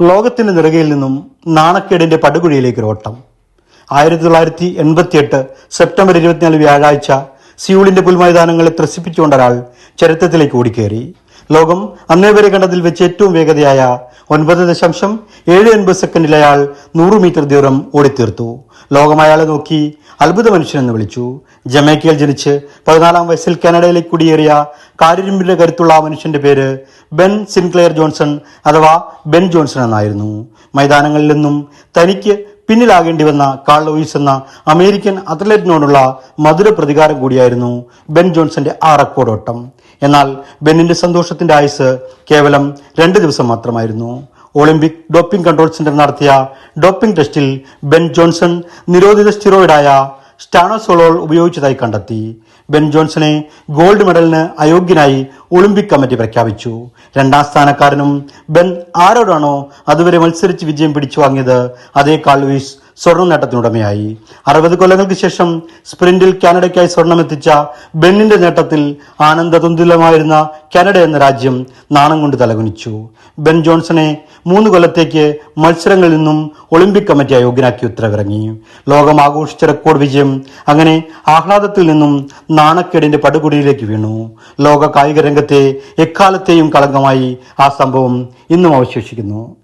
ലോകത്തിന്റെ നിറകയിൽ നിന്നും നാണക്കേടിന്റെ പടുകുഴിയിലേക്ക് ഒരു ഓട്ടം. ആയിരത്തി തൊള്ളായിരത്തി എൺപത്തിയെട്ട് സെപ്റ്റംബർ ഇരുപത്തിനാല് വ്യാഴാഴ്ച സിയൂളിന്റെ പുൽമൈതാനങ്ങളെ ത്രസിപ്പിച്ചുകൊണ്ട് ഒരാൾ ചരിത്രത്തിലേക്ക് ഓടിക്കേറി. ലോകം അന്നേ വരെ കണ്ടതിൽ വെച്ച് ഏറ്റവും വേഗതയായ ഒൻപത് ദശാംശം ഏഴ് എൺപത് സെക്കൻഡിൽ അയാൾ നൂറ് മീറ്റർ ദൂരം ഓടിത്തീർത്തു. ലോകം അയാളെ നോക്കി അത്ഭുത മനുഷ്യനെന്ന് വിളിച്ചു. ജമൈക്കയിൽ ജനിച്ച് പതിനാലാം വയസ്സിൽ കാനഡയിലേക്ക് കുടിയേറിയ കാരിരുമ്പിന്റെ കരുത്തുള്ള ആ മനുഷ്യന്റെ പേര് ബെൻ സിൻക്ലെയർ ജോൺസൺ അഥവാ ബെൻ ജോൺസൺ എന്നായിരുന്നു. മൈതാനങ്ങളിൽ നിന്നും തനിക്ക് പിന്നിലാകേണ്ടി വന്ന കാൾ ലൂയിസ് എന്ന അമേരിക്കൻ അത്ലറ്റിനോടുള്ള മധുര പ്രതികാരം കൂടിയായിരുന്നു ബെൻ ജോൺസന്റെ ആ റെക്കോർഡ് ഓട്ടം. എന്നാൽ ബെന്നിന്റെ സന്തോഷത്തിന്റെ ആയുസ് കേവലം രണ്ട് ദിവസം മാത്രമായിരുന്നു. ഒളിമ്പിക് ഡോപ്പിംഗ് കൺട്രോൾ സെന്റർ നടത്തിയ ഡോപ്പിംഗ് ടെസ്റ്റിൽ ബെൻ ജോൺസൺ നിരോധിത സ്റ്റിറോയിഡായ സ്റ്റാനോസോളോൾ ഉപയോഗിച്ചതായി കണ്ടെത്തി. ബെൻ ജോൺസനെ ഗോൾഡ് മെഡലിന് അയോഗ്യനായി ഒളിമ്പിക് കമ്മിറ്റി പ്രഖ്യാപിച്ചു. രണ്ടാം സ്ഥാനക്കാരനും ബെൻ ആരോടാണോ അതുവരെ മത്സരിച്ച് വിജയം പിടിച്ചു വാങ്ങിയത് അതേ ലൂയിസ് സ്വർണ നേട്ടത്തിനുടമയായി അറുപത് കൊല്ലങ്ങൾക്ക് ശേഷം സ്പ്രിന്റിൽ കാനഡയ്ക്കായി സ്വർണം എത്തിച്ച ബെന്നിന്റെ നേട്ടത്തിൽ ആനന്ദതുന്തുലമായിരുന്ന കാനഡ എന്ന രാജ്യം നാണം കൊണ്ട് തലകുനിച്ചു. ബെൻ ജോൺസണെ മൂന്ന് കൊല്ലത്തേക്ക് മത്സരങ്ങളിൽ നിന്നും ഒളിമ്പിക് കമ്മിറ്റി അയോഗ്യനാക്കി ഉത്തരവിറങ്ങി. ലോകം ആഘോഷിച്ച റെക്കോർഡ് വിജയം അങ്ങനെ ആഹ്ലാദത്തിൽ നിന്നും നാണക്കേടിന്റെ പടുകുടിയിലേക്ക് വീണു. ലോക കായിക രംഗത്തെ എക്കാലത്തെയും കളങ്കമായി ആ സംഭവം ഇന്നും അവശേഷിക്കുന്നു.